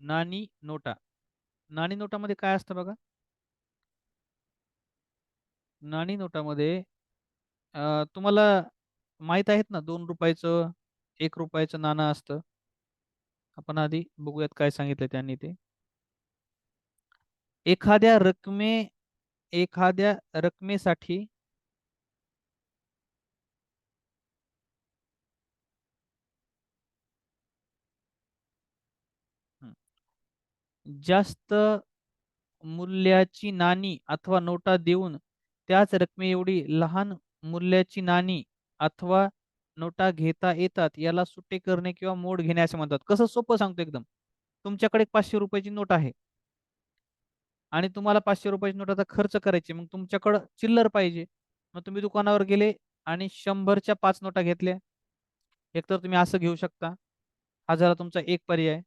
नाणी नोटा. नाणी नोटामध्ये काय असतं बघा? नाणी नोटामध्ये तुम्हाला माहीत आहेत ना दोन रुपयाचं एक रुपयाचं नाणं असतं. आपण आधी बघूयात काय सांगितलं त्यांनी ते. एखाद्या रकमे एखाद्या रकमेसाठी जास्त मूल्याची नाणी अथवा नोटा देऊन त्याच रकमे एवढी लहान मूल्याची नाणी अथवा नोटा घेता येतात याला सुट्टे करणे किंवा मोड घेणे असे म्हणतात. कसं सोपं सांगतो एकदम. तुमच्याकडे पाचशे रुपयाची नोट आहे. आणि तुम्हाला पाचशे रुपयाची नोट आता खर्च करायची मग तुमच्याकडं चिल्लर पाहिजे. मग तुम्ही दुकानावर गेले आणि शंभरच्या पाच नोटा घेतल्या. एकतर तुम्ही असं घेऊ शकता. हा झाला तुमचा एक पर्याय.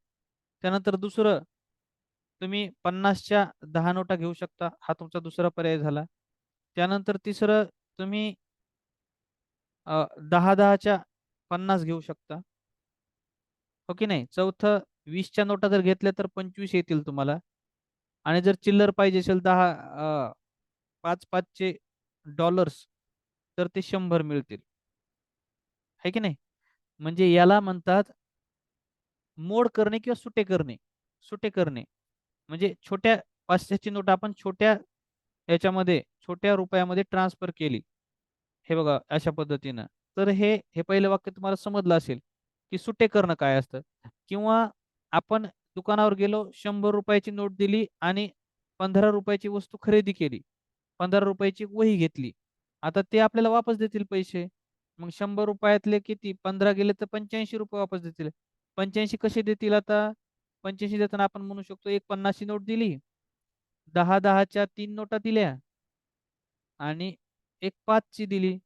त्यानंतर दुसरं तुम्ही पन्नासच्या दहा नोटा घेऊ शकता. हा तुमचा दुसरा पर्याय झाला. त्यानंतर तिसरं तुम्ही दहा दहाच्या पन्नास घेऊ शकता. हो की नाही? चौथं वीसच्या नोटा जर घेतल्या तर पंचवीस येतील तुम्हाला. आणि जर चिल्लर पाहिजे असेल दहा पाच पाचचे डॉलर्स तर ते शंभर मिळतील. है की नाही? म्हणजे याला म्हणतात मोड करणे किंवा सुटे करणे. सुटे करणे. म्हणजे छोट्या पाचशेची नोट आपण छोट्या याच्यामध्ये छोट्या रुपयामध्ये ट्रान्सफर केली. हे बघा अशा पद्धतीनं. तर हे हे पहिलं वाक्य तुम्हाला समजलं असेल की सुटे करणं काय असतं? किंवा आपण दुकानावर गेलो शंभर रुपयाची नोट दिली आणि पंधरा रुपयाची वस्तू खरेदी केली. पंधरा रुपयाची वही घेतली. आता ते आपल्याला वापस देतील पैसे. मग शंभर रुपयातले किती? पंधरा गेले तर पंच्याऐंशी रुपये वापस देतील. पंच्याऐंशी कसे देतील आता? पंच्याऐंशी देताना आपण म्हणू शकतो एक पन्नासची नोट दिली. दहा दहाच्या तीन नोटा दिल्या. आणि एक पाचची दिली.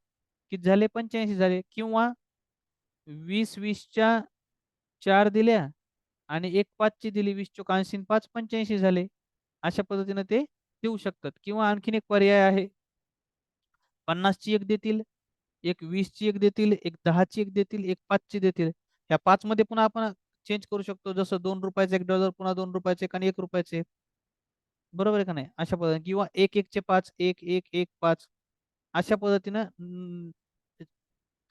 किती झाले? पंच्याऐंशी झाले. किंवा वीस वीसच्या चार दिल्या आणि एक पाचची दिली. वीस चोक ऐंशी पाच पंच्याऐंशी झाले. अशा पद्धतीने ते देऊ शकतात. किंवा आणखीन एक पर्याय आहे. पन्नासची एक देतील एक वीसची एक देतील एक दहाची एक देतील एक पाचची देतील. या पाच मध्ये पुन्हा आपण चेंज करू शकतो. जसं दोन रुपयाचे एक डॉलर पुन्हा दोन रुपयाचे आणि एक रुपयाचे बरोबर आहे का नाही? अशा पद्धतीने. किंवा एक एकचे पाच एक एक एक पाच. अशा पद्धतीनं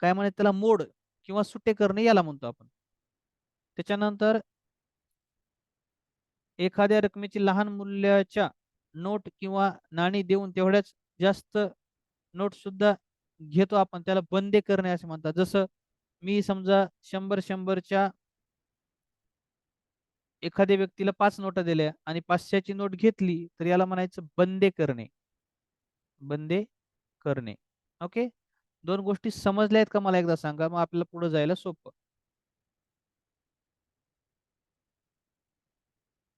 काय म्हणे त्याला मोड किंवा सुटे करणे याला म्हणतो आपण. त्याच्यानंतर एखाद्या रकमेची लहान मूल्याच्या नोट किंवा नाणी देऊन तेवढ्याच जास्त नोट सुद्धा घेतो आपण. त्याला बंदे करणे असे म्हणतात. जसं मी समजा शंभर शंभरच्या एखाद्या व्यक्तीला पाच नोटा दिल्या आणि पाचशेची नोट घेतली तर याला म्हणायचं बंदे करणे बंदे करणे ओके दोन गोष्टी समजल्या आहेत का मला एकदा सांगा मग आपल्याला पुढे जायला सोपं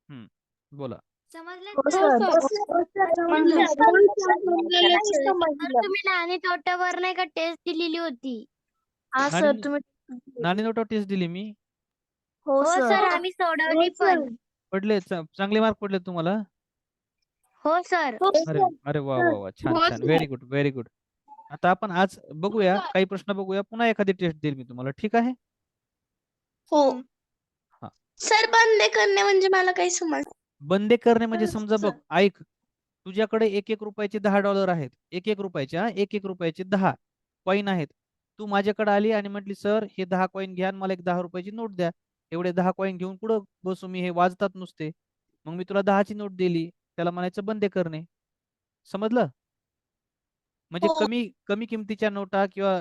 हम्म बोला हो नाणी तोट्यावर नाही का टेस्ट दिलेली होती हा नाणी नोटा टेस्ट दिली मी हो हो सर सर आम्ही सोडवली हो. पण. पडले चा- चांगले मार्क पडले तुम्हाला? हो सर. हो, अरे सर. अरे वा वा वा. छान हो, छान. Sir. Very good very good आता आपण आज बघूया काही प्रश्न बघूया. पुन्हा एखादी टेस्ट देईल मी तुम्हाला. ठीक आहे? हो. हा. सर बंद करणे म्हणजे मला काही समज बंदे करणे म्हणजे हो, समजा बघ. ऐक. तुझ्याकडे एक एक रुपयाचे दहा डॉलर आहेत. एक एक रुपयाचे हा. एक एक रुपयाचे दहा कॉईन आहेत. तू माझ्याकडे आली आणि म्हटली सर हे दहा कॉईन घ्या आणि मला एक दहा रुपयाची नोट द्या. एवढे दहा कॉईन घेऊन कुठं बसू मी हे वाजतात नुसते? मग मी तुला दहाची नोट दिली त्याला म्हणायचं बंदे करणे. समजलं? म्हणजे हो. कमी कमी किमतीच्या नोटा किंवा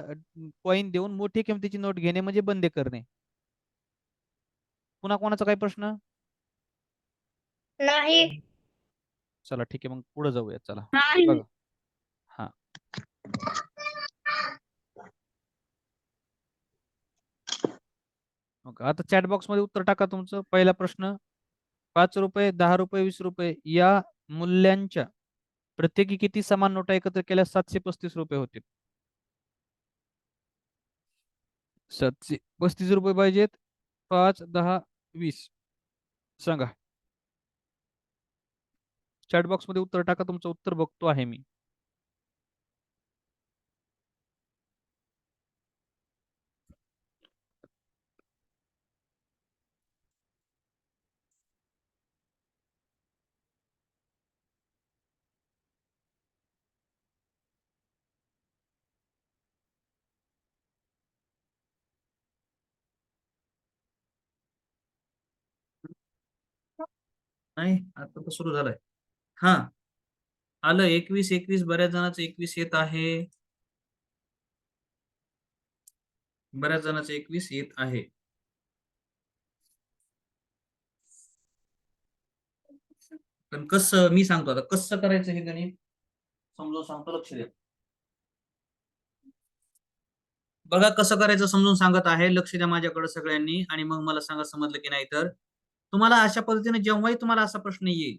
कॉईन देऊन मोठी किमतीची नोट घेणे म्हणजे बंदे करणे. पुन्हा कोणाचा काही प्रश्न? नाही. चला ठीक आहे मग पुढे जाऊया चला. बघा. ओके आता चॅट बॉक्समध्ये उत्तर टाका तुमचं. पहिला प्रश्न पाच रुपये दहा रुपये वीस रुपये या मूल्यांच्या प्रत्येकी किती समान नोटा एकत्र केल्या सातशे पस्तीस रुपये होतील? सातशे पस्तीस रुपये पाहिजेत. पाच दहा वीस. सांगा. चॅट बॉक्समध्ये उत्तर टाका तुमचं उत्तर बघतो आहे मी. नाही? आता तर सुरू झालाय. हा. आलं एकवीस एकवीस बऱ्याच जणांचं एकवीस येत आहे. बऱ्याच जणांचं एकवीस येत आहे. पण कसं मी सांगतो आता कसं करायचं हे गणित? समजून सांगतो लक्ष द्या. बघा कसं करायचं समजून सांगत आहे. लक्ष द्या माझ्याकडे सगळ्यांनी आणि मग मला सांगा समजलं की नाही तर. तुम्हाला अशा पद्धतीने जेव्हाही तुम्हाला असा प्रश्न येईल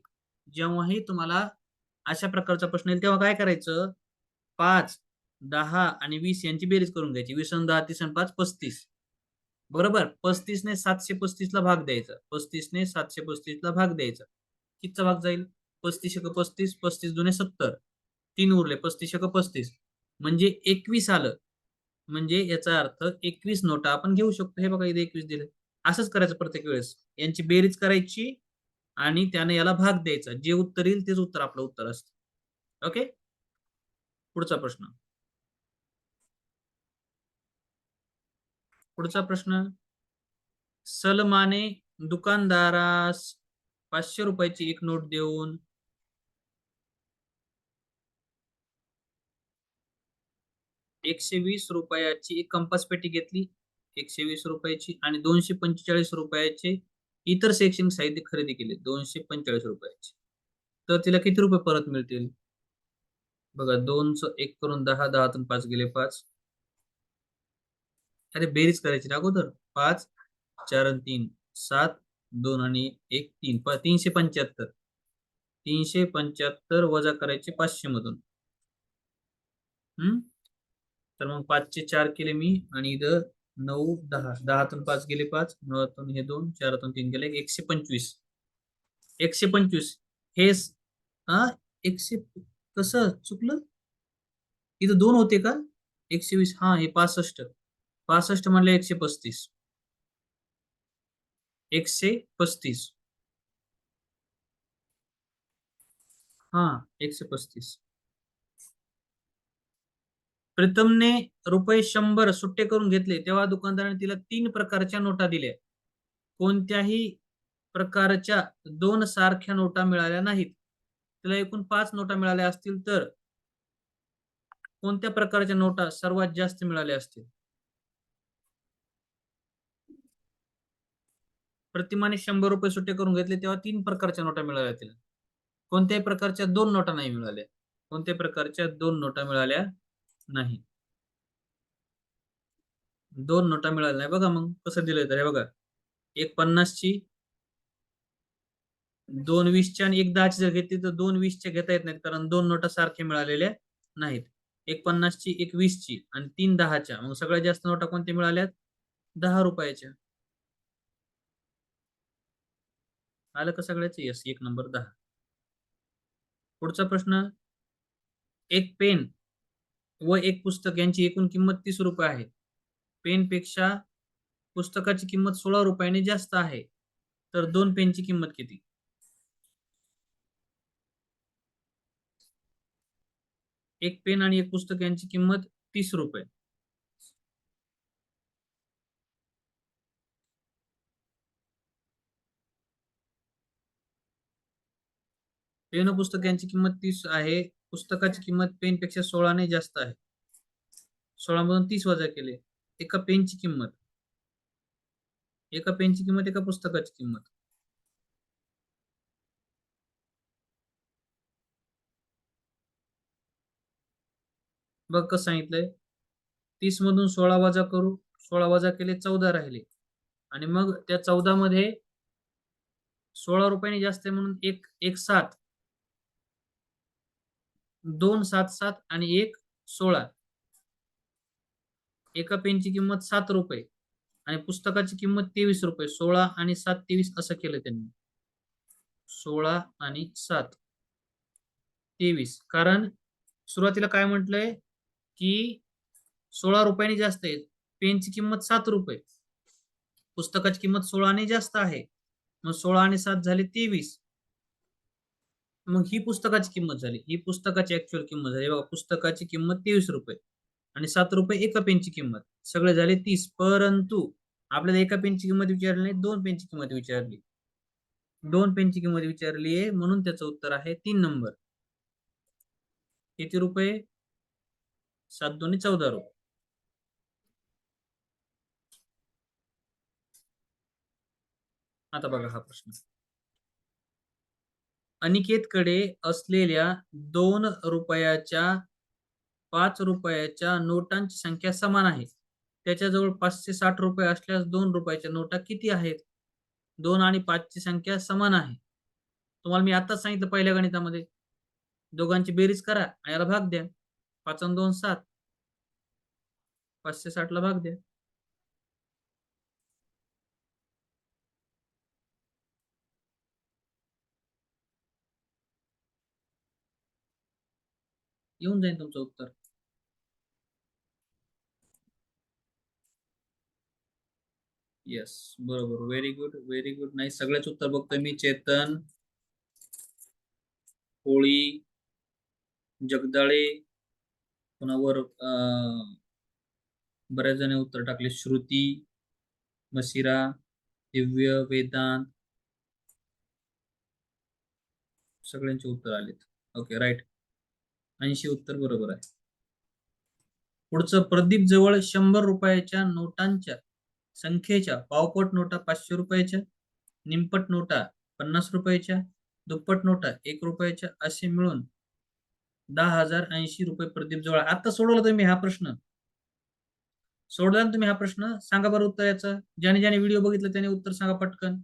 जेव्हाही तुम्हाला अशा प्रकारचा प्रश्न येईल तेव्हा काय करायचं? पाच दहा आणि वीस यांची बेरीज करून घ्यायची. वीस आणि दहा तीस आणि पाच पस्तीस. बरोबर? पस्तीसने सातशे पस्तीसला भाग द्यायचा. पस्तीसने सातशे पस्तीसला भाग द्यायचा. कितचा भाग जाईल? पस्तीस एक पस्तीस पस्तीस जुने सत्तर. तीन उरले पस्तीस एक पस्तीस. म्हणजे एकवीस आलं. म्हणजे याचा अर्थ एकवीस नोटा आपण घेऊ शकतो. हे बघा इथे एकवीस दिले. असंच करायचं प्रत्येक वेळेस. यांची बेरीज करायची आणि त्याने याला भाग द्यायचा. जे उत्तर येईल तेच उत्तर आपलं उत्तर असतं. ओके पुढचा प्रश्न. पुढचा प्रश्न. सलमाने दुकानदारास पाचशे रुपयाची एक नोट देऊन एकशे वीस रुपयाची एक कंपास पेटी घेतली. एकशे वीस रुपयाची आणि दोनशे पंचेचाळीस रुपयाचे इतर शैक्षणिक साहित्य खरेदी केले दोनशे पंचेचाळीस रुपयाचे. तर तिला किती रुपये परत मिळतील? बघा दोनच एक करून दहा दहातून पाच गेले पाच. अरे बेरीज करायची ना अगोदर. पाच चार आणि तीन सात दोन आणि एक तीन. तीनशे पंच्याहत्तर. तीनशे पंच्याहत्तर वजा करायचे पाचशे मधून. हम्म? तर मग पाचशे चार केले मी आणि इथं नऊ दहा. दहातून पाच गेले पाच नऊतून हे दोन चारातून तीन गेले एकशे पंचवीस. एकशे पंचवीस. हे हा एकशे कसं चुकलं? इथं दोन होते का? एकशे वीस. हा हे पासष्ट. पासष्ट म्हणले एकशे पस्तीस. एकशे पस्तीस. हा एकशे पस्तीस. प्रीतमने रुपये शंभर सुट्टे करून घेतले तेव्हा दुकानदाराने तिला तीन प्रकारच्या नोटा दिल्या. कोणत्याही प्रकारच्या दोन सारख्या नोटा मिळाल्या नाहीत. तिला एकूण पाच नोटा मिळाल्या असतील तर कोणत्या प्रकारच्या नोटा सर्वात जास्त मिळाल्या असतील? प्रतिमाने शंभर रुपये सुट्टे करून घेतले तेव्हा तीन प्रकारच्या नोटा मिळाल्या तिला. कोणत्याही प्रकारच्या दोन नोटा नाही मिळाल्या. कोणत्याही प्रकारच्या दोन नोटा मिळाल्या नाही. दोन नोटा मिळाल्या नाही बघा मग कसं दिलंय तर हे बघा. एक पन्नासची दोन वीसच्या आणि एक दहाची जर घेतली तर दोन वीसच्या घेता येत नाहीत कारण दोन नोटा सारख्या मिळालेल्या नाहीत. एक पन्नासची एक वीसची आणि तीन दहाच्या. मग सगळ्यात जास्त नोटा कोणत्या मिळाल्यात? दहा रुपयाच्या. आलं का सगळ्याच? यस एक नंबर दहा. पुढचा प्रश्न एक पेन व एक पुस्तक यांची एकूण किंमत तीस रुपये आहे. पेनपेक्षा पुस्तकाची किंमत सोळा रुपयाने जास्त आहे. तर दोन पेनची किंमत किती? एक पेन आणि एक पुस्तक यांची किंमत तीस रुपये. पेन पुस्तक यांची किंमत तीस आहे. पुस्तकाची किंमत पेन पेक्षा सोळाने जास्त आहे. सोळा मधून तीस वजा केले. एका पेनची किंमत. एका पेनची किंमत एका पुस्तकाची किंमत. बघ कसं सांगितलंय. तीस मधून सोळा वजा करू. सोळा वजा केले चौदा राहिले. आणि मग त्या चौदा मध्ये सोळा रुपयाने जास्त आहे म्हणून एक एक सात. दोन सात सात आणि एक सोळा. एका पेनची किंमत सात रुपये आणि पुस्तकाची किंमत तेवीस रुपये. सोळा आणि सात तेवीस असं केलं त्यांनी. सोळा आणि सात. तेवीस. कारण सुरुवातीला काय म्हटलंय? की सोळा रुपयाने जास्त आहे. पेनची किंमत सात रुपये. पुस्तकाची किंमत सोळाने जास्त आहे. मग सोळा आणि सात झाले तेवीस. मग ही पुस्तकाची किंमत झाली. ही पुस्तकाची ऍक्च्युअल किंमत झाली. बघा पुस्तकाची किंमत तेवीस रुपये आणि सात रुपये एका पेनची किंमत. सगळे झाले तीस. परंतु आपल्याला एका पेनची किंमत विचारली नाही दोन पेनची किंमत विचारली. दोन पेनची किंमत विचारली आहे म्हणून त्याचं उत्तर आहे तीन नंबर. किती रुपये? सात दोन्ही चौदा रुपये. आता बघा हा प्रश्न. अनिकेतकडे असलेल्या दोन रुपयाच्या पाच रुपयाच्या नोटांची संख्या समान आहे. त्याच्याजवळ पाचशे साठ रुपये असल्यास दोन रुपयाच्या नोटा किती आहेत? दोन आणि पाचची संख्या समान आहे. तुम्हाला मी आताच सांगितलं पहिल्या गणितामध्ये. दोघांची बेरीज करा आणि याला भाग द्या. पाच दोन सात. पाचशे साठला भाग द्या. येऊन जाईल तुमचं उत्तर. येस बरोबर. व्हेरी गुड व्हेरी गुड नाही सगळ्याच उत्तर बघतोय मी. चेतन होळी जगदाळे पुन्हा वर बऱ्याच जण उत्तर टाकले. श्रुती मसिरा दिव्य वेदांत सगळ्यांचे उत्तर आलेत. ओके राईट ऐंशी उत्तर बरोबर आहे. पुढचं प्रदीप जवळ शंभर रुपयाच्या नोटांच्या संख्येच्या पावपट नोटा पाचशे रुपयाच्या निमपट नोटा पन्नास रुपयाच्या दुप्पट नोटा एक रुपयाच्या असे मिळून दहा हजार ऐंशी रुपये प्रदीप जवळ. आता सोडवला तुम्ही हा प्रश्न. सोडला तुम्ही हा प्रश्न? सांगा बरं उत्तर याचं. ज्याने ज्याने व्हिडिओ बघितला त्याने उत्तर सांगा पटकन.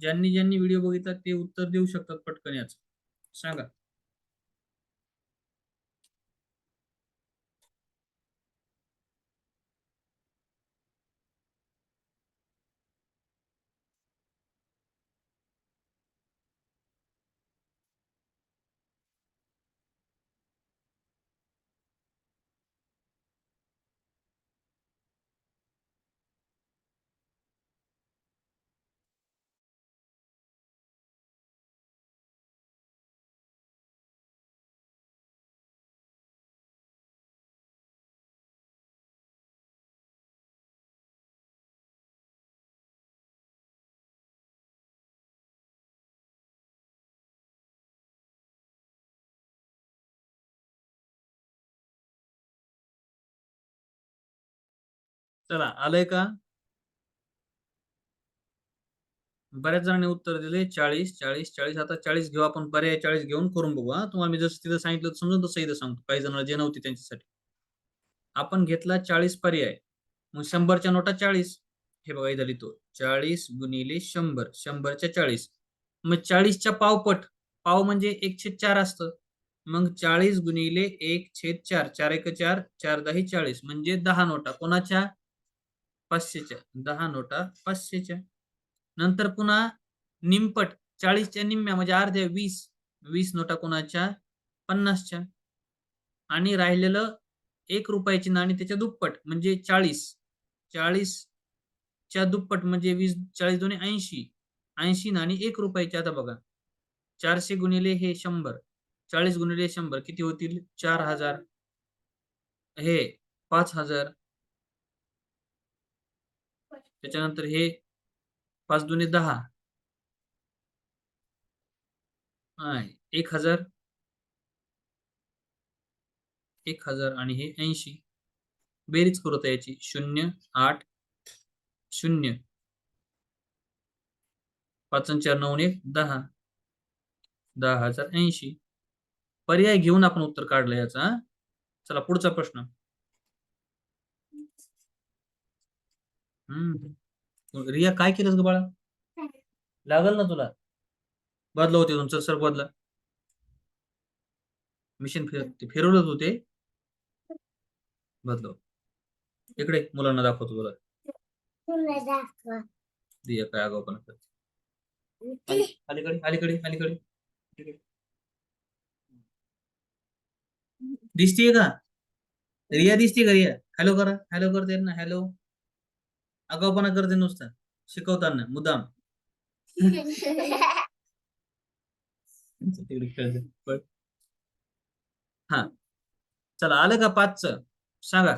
ज्यांनी ज्यांनी व्हिडिओ बघितला ते उत्तर देऊ शकतात पटकन याच. सांगा. चला आलंय का? बऱ्याच जणांनी उत्तर दिले चाळीस चाळीस चाळीस आता चाळीस घेऊ आपण पर्याय चाळीस घेऊन करून बघू हा. तुम्हाला मी जसं तिथं सांगितलं समजून तसं इथं सांगतो काही जण जे नव्हते त्यांच्यासाठी. आपण घेतला चाळीस पर्याय. मग शंभरच्या नोटा चाळीस. हे बघा इथं लिहितो. चाळीस गुणिले शंभर शंभरच्या चाळीस. मग चाळीसच्या पावपट पाव म्हणजे एक छेद चार असतं. मग चाळीस गुणिले एक छेद चार चार एक चार चार दहा चाळीस म्हणजे दहा नोटा. कोणाच्या? पाचशेच्या दहा नोटा पाचशेच्या. नंतर पुन्हा निमपट चाळीसच्या निम्म्या म्हणजे अर्ध्या वीस वीस नोटा कोणाच्या? पन्नासच्या. आणि राहिलेलं एक रुपयाची नाणी त्याच्या दुप्पट म्हणजे चाळीस. चाळीस च्या दुप्पट म्हणजे वीस चाळीस दोन्ही ऐंशी. ऐंशी नाणी एक रुपयाची आता बघा. चारशे गुणिले हे शंभर. चाळीस गुणिले शंभर किती होतील? चार हजार. हे पाच हजार. त्याच्यानंतर हे पाच दुने दहा. एक हजार. एक हजार आणि हे ऐंशी. बेरीज करू याची. शून्य आठ शून्य. पाच चार नऊ एक दहा. दहा हजार ऐंशी. पर्याय घेऊन आपण उत्तर काढलं याचा चला पुढचा प्रश्न. हम्म. रिया काय केलंस ग बाळा? लागल ना तुला? बदला होते तुमचं सर बदला. मिशन फिर ते फिरवलं तू ते? बदलव इकडे मुलांना दाखवतो तुला. रिया काय आगाऊपणा करते. अलीकडे अलीकडे अलीकडे अलीकडे. दिसतीये का? रिया दिसते का रिया? हॅलो करा. हॅलो करते ना हॅलो आगाऊपणा करते नुसतं शिकवताना मुद्दाम. हा. चला आलं का पाचच? सांगा.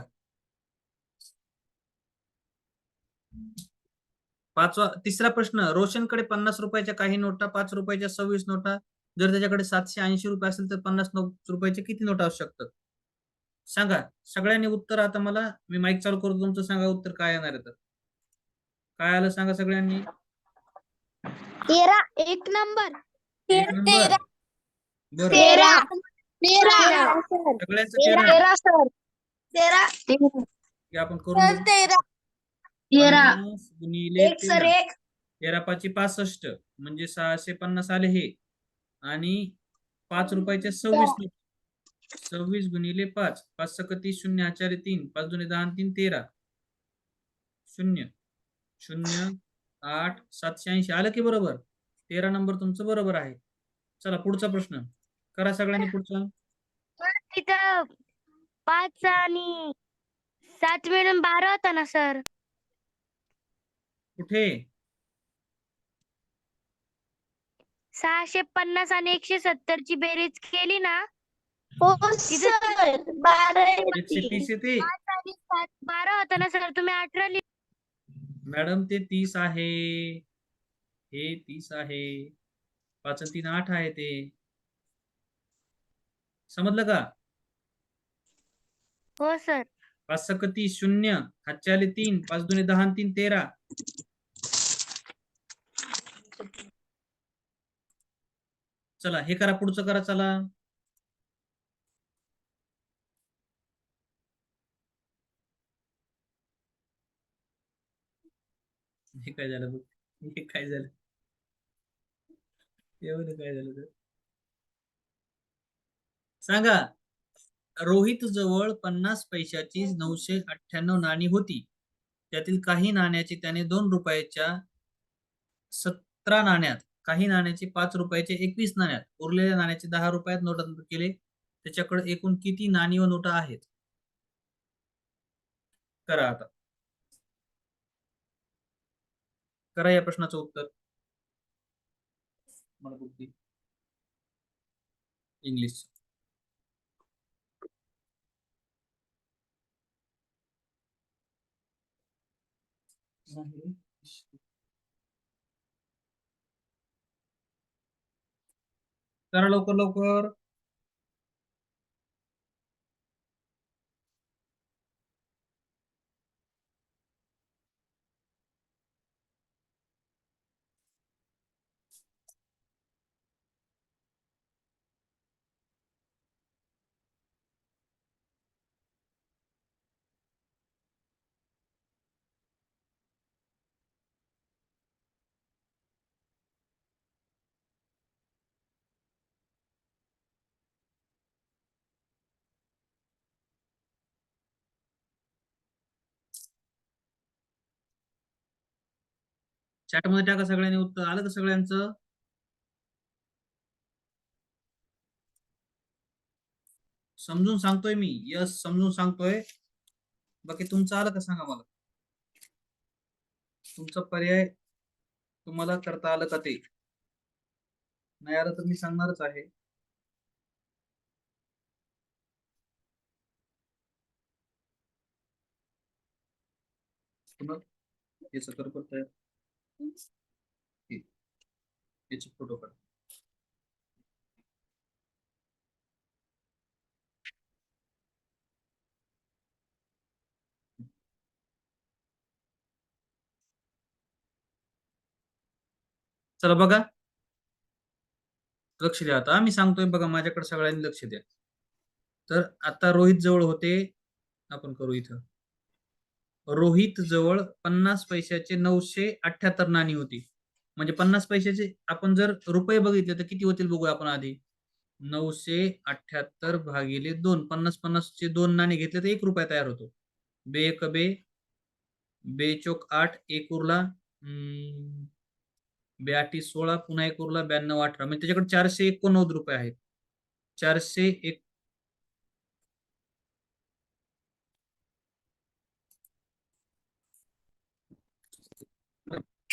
पाचवा तिसरा प्रश्न. रोशनकडे पन्नास रुपयाच्या काही नोटा पाच रुपयाच्या सव्वीस नोटा. जर त्याच्याकडे सातशे ऐंशी रुपये असेल तर पन्नास रुपयाचे किती नोटा असू शकतात? सांगा. सगळ्यांनी उत्तर आता मला मी माईक चालू करतो तुमचं सांगा उत्तर काय येणार आहे तर. काय आलं सांगा सगळ्यांनी? तेरा एक नंबर. एक नंबर. बरं. तेरा. तेरा. सगळ्यांचं तेरा. तेरा. सर. तेरा. हे आपण करून बघू. तेरा. तेरा. पन्नास गुणिले एक सर तेरा. एक. तेरा पाचशे पासष्ट म्हणजे सहाशे पन्नास आले हे. आणि पाच रुपयाचे सव्वीस नोट. सव्वीस गुणिले पाच. पाच सक तीस शून्य आचार्य तीन. पाच दोन्ही दहा आणि तीन तेरा. शून्य. शून्य आठ सातशे ऐंशी. आलं की बरोबर? तेरा नंबर तुमचं बरोबर आहे. चला पुढचा प्रश्न. करा सगळ्यांनी पुढचा. तिथं पाच आणि सात मिळून बारा होता ना सर? कुठे? सहाशे पन्नास आणि एकशे सत्तर ची बेरीज केली ना? हो सर. बारा एकशे तीस येते. पाच आणि सात बारा होता ना सर? तुम्ही अठरा मॅडम ते तीस आहे. हे तीस आहे. पाच तीन आठ आहे ते. समजलं का? हो सर. पाच सक तीस शून्य. हातचे आले तीन. पाच दोन्ही दहा तीन तेरा. चला हे करा पुढचं करा चला. हे काय झालं बघ? हे काय झालं? एवढं काय झालं तर? सांगा. रोहित जवळ पन्नास पैशाची नऊशे अठ्ठ्याण्णव नाणी होती. त्यातील काही नाण्याची त्याने दोन रुपयाच्या सतरा नाण्यात काही नाण्याचे पाच रुपयाचे एकवीस नाण्यात उरलेल्या नाण्याचे दहा रुपयात नोटांतर केले. त्याच्याकडे एकूण किती नाणी व नोटा आहेत? करा आता. करा या प्रश्नाचं उत्तर. इंग्लिश करा लवकर लवकर. चॅटमध्ये टाका सगळ्यांनी उत्तर. आलं का सगळ्यांचं? समजून सांगतोय मी. यस समजून सांगतोय. बाकी तुमचं आलं का सांगा मला. तुमचा पर्याय तुम्हाला करता आलं का ते? नाही आलं तर मी सांगणारच आहे. पुन्हा याचं तयार याचे फोटो काढ चला बघा. लक्ष द्या आता. मी सांगतोय बघा माझ्याकडे सगळ्यांनी लक्ष द्या. तर आता रोहित जवळ होते. आपण करू इथं. रोहित जवळ पन्नास पैशाचे नऊशे अठ्याहत्तर नाणी होती. म्हणजे पन्नास पैशाचे आपण जर रुपये बघितले तर किती होतील बघू आपण आधी. नऊशे अठ्याहत्तर भागिले दोन पन्नास पन्नासचे दोन नाणे घेतले तर एक रुपया तयार होतो. बे एक बे. बे चोक आठ एक उरला. ब्याटी सोळा पुन्हा एक उरला ब्याण्णव अठरा. म्हणजे त्याच्याकडे चारशे एकोणनव्वद रुपये आहेत. चारशे एक